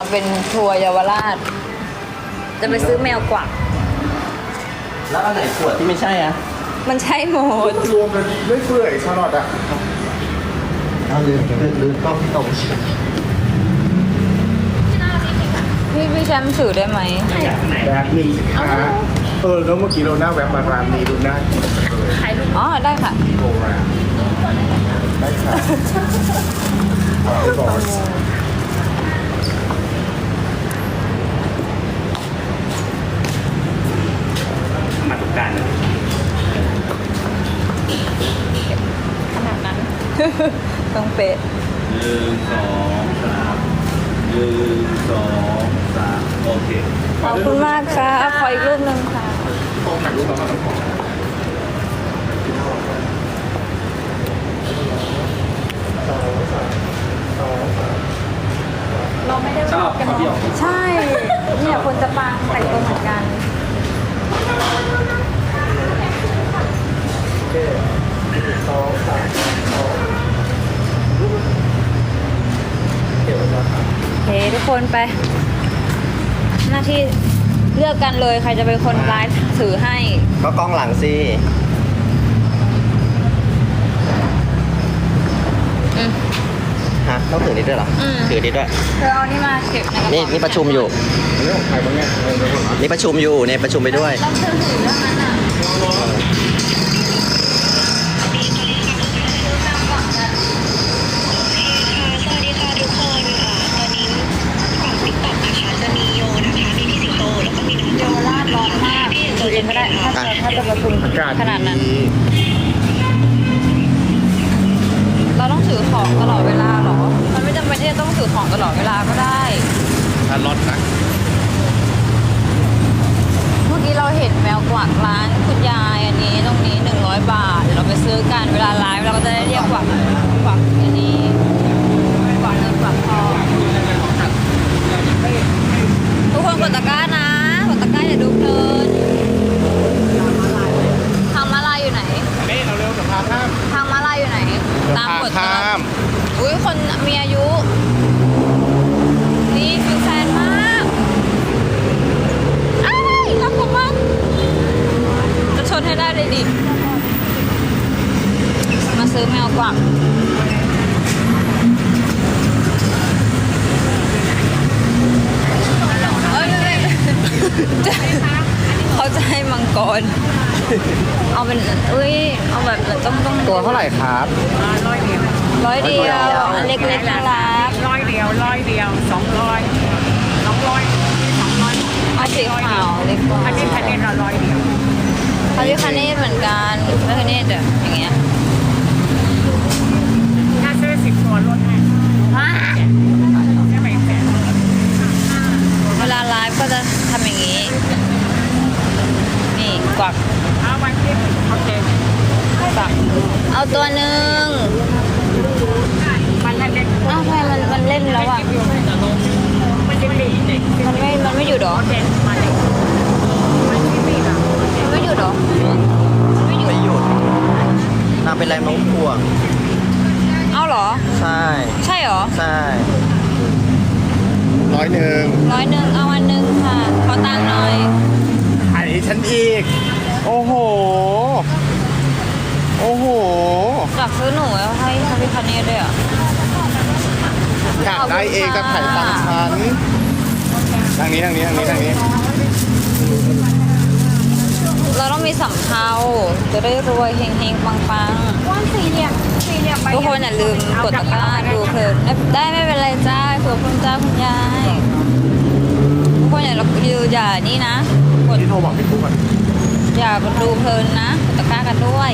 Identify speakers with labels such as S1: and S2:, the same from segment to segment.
S1: เป็นทัวร์เยาวราช จะไปซื้อแมวกวัก
S2: แล้วอันไหนขวดที่ไม่ใช่อะ
S1: มันใช่หมด
S3: รวมกันด้วยเปื่อยชาลอตอะ
S2: เอาลืมลืมลืมกล้องที่ตรง
S1: พี่พี่แชมป์ถือได้ไหม
S3: แบบนี้ค่ะเออแล้วเมื่อกี้เราหน้าแวบมาร้านนี้ดูน่ากินจังเลย
S1: อ๋อ ได้ค่ะ
S3: โบราณได้ค่ะบอส
S2: มาตุกการ
S1: ขนาดนั้น ต้อง เป๊ะ
S2: หนึ่งสองสามหนึ่งสองสามโอเค
S1: ขอบคุณมากค่ะขออีกรูปหนึ่งค่ะ
S3: ต้องถ่ายรูปมาแล้วขอ
S2: ชอบขอเดียว
S1: ใช่เนี่ยคนจะปังแต่งตัวเหมือนกัน
S3: สองสามสอง
S1: โอ เคทุกคนไป หน้าที่เลือกกันเลยใครจะเป็นคนไลฟ์ถือให้
S2: ก็กล้องหลังสิ
S1: อืม
S2: ฮะต้องถือนี้ด้วยเหรอ
S1: อืม
S2: ถือนี้ด้วย
S1: เธอเอานี่มาเก็บในกระเป๋า
S2: นี่นี่ประชุมอยู่
S3: เรื่องของใครบ้างเนี่ยเออเดี๋ยวก่อนนะ
S2: นี่ประชุมอยู่เนี่ยประชุมไปด้วย
S1: แล้วเธอถือเรื่องนั้นอะ ถ้าจะถ้าจะประชุม
S3: อากาศ
S1: ขนาดนั้น
S3: ดี
S1: เราต้องถือของตลอดเวลาเหรอ มันไม่จำเป็นที่จะต้องถือของตลอดเวลาก็ได้
S3: ชาลอตนะ
S1: เมื่อกี้เราเห็นแมวกวักร้านคุณยายอันนี้ตรงนี้100บาท เดี๋ยวเราไปซื้อกันเวลาไลฟ์เราก็จะได้เรียกกวักกวักอันนี้กวักเงินกวักทองทุกคนกดตะกร้านะกดตะกร้าอย่าดูเพลินทางมาลายอยู่ไหน
S3: นี่เราเร็วจะพาข้าม
S1: ทางมาลายอยู่ไหน ตามกฎ
S3: ข้าม
S1: อุ้ยคน มีอายุ นี่ฟิวแฟนมากอ้ายรักผมมากจะชนให้ได้เลยดิ มาซื้อแมวกวักเอ้ยไม่ไม่จะเขาจะให้มังกร เอาเป็นเอ้ย เอาแบบต้องต้อง
S3: ตัวเท่าไหร่ครับ
S1: ร้อยเดียวอันเล็กๆน่ารัก
S4: ร้อยเดียวร้อยเดียวสองร้อยสองร้อยสองร้อย
S1: เอาสีขาวเล็กกว่า
S4: อันนี้คะแนนเราร้อยเดียว
S1: พาริคาเนตเหมือนกันพาริคาเนตอะอย่างเงี้ย
S4: ถ้าซื้อสิบตัวลดให้ใช่ไหมแสน
S1: เวลาไลฟ์ก็จะทำอย่างนี้ นี่กวัก
S4: เอาวันที่โอเค
S1: กวัก เอาตัวหนึ่ง
S4: มันนั่นเด็ก
S1: อ้าวทำไมมันมันเล่นแล้วอะ
S4: มันจะ มีเด็ก
S1: มันไม่ มันไม่หยุดเหรอ
S4: เด็กมาเด็กมันที่มีอะ
S1: มันไม่หยุดเหรอไม่หยุด
S2: ไม่หยุดนางเป็นแรงโน้มถ่วง
S1: เอาเหรอ
S2: ใช่
S1: ใช่เหรอ
S2: ใช่
S3: ร้อยหนึ่ง
S1: ร้อยหนึ่งเอาอันหนึ่งค่ะ ขอตังค์หน่อย
S3: ไอ้ฉันอีก โอ้โห โอ้โห
S1: อยากซื้อหนูแล้วให้พาริคาเนตด้วยอะ
S3: อยากได้เองจะถ่ายตังค์ฉัน ทางนี้ทางนี้ทางนี้ทางนี้
S1: เราต้องมีสำเภาจะได้รวยเฮงๆปัง
S4: วันสี่เหลี่ยมสี่เหลี่ยม
S1: ๆทุกคนอย่าลืมกดตะกร้าดูเพลินได้ไม่เป็นไรจ้าขอบคุณจ้าคุณยายทุกคนอย่าลืมอย่านี่นะกด
S3: ที่โทรบอกพี่ปุ๊กก่อน
S1: อย่าดูเพลินนะกดตะกร้ากันด้วย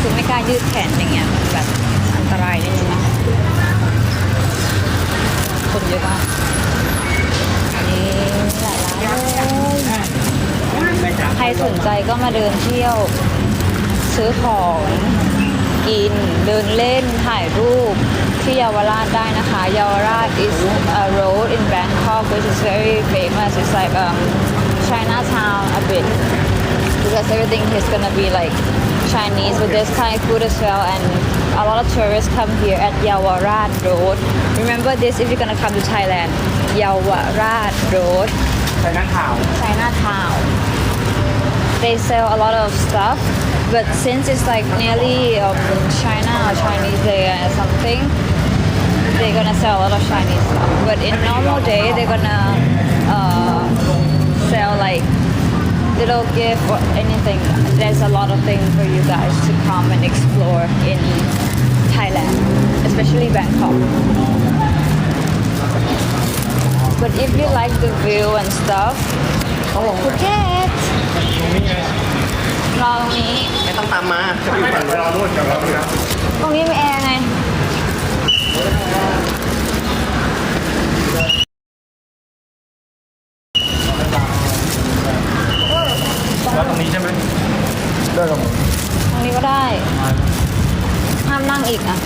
S1: คือไม่กล้ายืดแขนอย่างเงี้ยมันแบบอัน ตรายนิดนึงนะคนเยอะมากนนี้หลายร้านเลยใครสนใจก็มาเดินเที่ยว ซื้อของกิน เดินเล่น ถ่ายรูปที่เยาวราชได้นะคะ เยาวราช is a road in Bangkok which is very famous it's like um Chinatown a bit because everything is gonna be like Chinese with this Thai food as well and a lot of tourists come here at Yawarat Road. Remember this if you're gonna come to Thailand. Yawarat Road. Chinatown. They sell a lot of stuff, but since it's like nearly um, China or Chinese Day or something, they're gonna sell a lot of Chinese stuff. But in normal day, they're gonna little gift or anything there's a lot of things for you guys to come and explore in Thailand especially Bangkok but if you like the view and stuff Phuket รอตรงนี้
S3: ไม่ต้องตามมาจะอยู่ฝั่งเราโน่นเดี๋ยวเราดูนะ
S1: ตรงนี้มีแอร์ไง
S3: ได้ครับ
S1: ตรงนี้ก็ได้ห้ามนั่งอีกนะ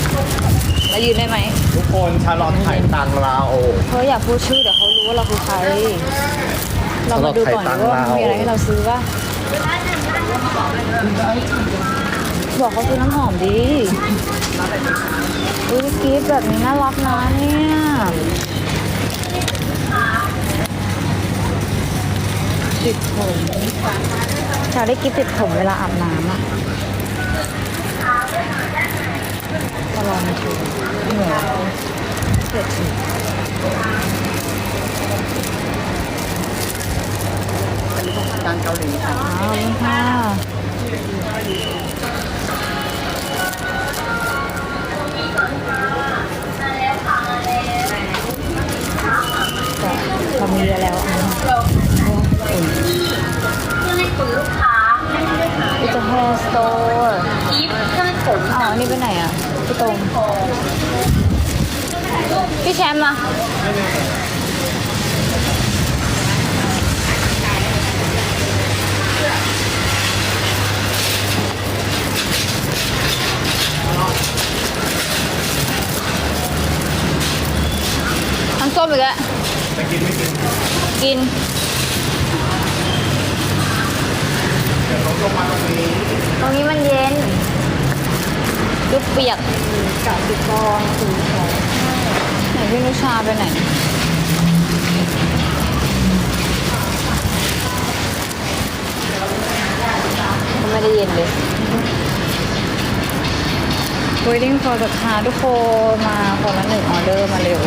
S1: แล้วยืนได้ไหม
S3: ทุกคนชาลอตไข่ตังลาโอ
S1: เพราะอยากพูดชื่อเดี๋ยวเขารู้ว่าเราคือใคร เรามาดูก่อนดีว่ามันมีอะไรให้เราซื้อป่ะบอกเขาซื้อน้ำหอมดีอุ้ยกิฟต์แบบนี้น่ารักนะเนี่ยติดผม อยาได้กิฟต์ติดผมเวลาอาบน้ำอะก็ลองดูเหนื่อยเสร็จสิ
S3: การเกาหลีค่ะ
S1: อ้าวนี่ค่ะแต่เรามีเยอะแล้วอะ นี่จะ hair store อ๋อ นี่ไปไหนอะ พี่ตรง พี่แชมป์อะน้ำส้มอีกแล้ว
S3: จะกินไม่กิน
S1: กิน
S3: ดี๋ยวเราลงมาตรงนี้
S1: ตรงนี้มันเย็นดูเปียกกาสิกรคือของไหนพี่นุชาไปไหนก็ไม่ได้เย็นเลย waiting for the car ทุกคนมาคนละหนึ่งออเดอร์มาเร็ว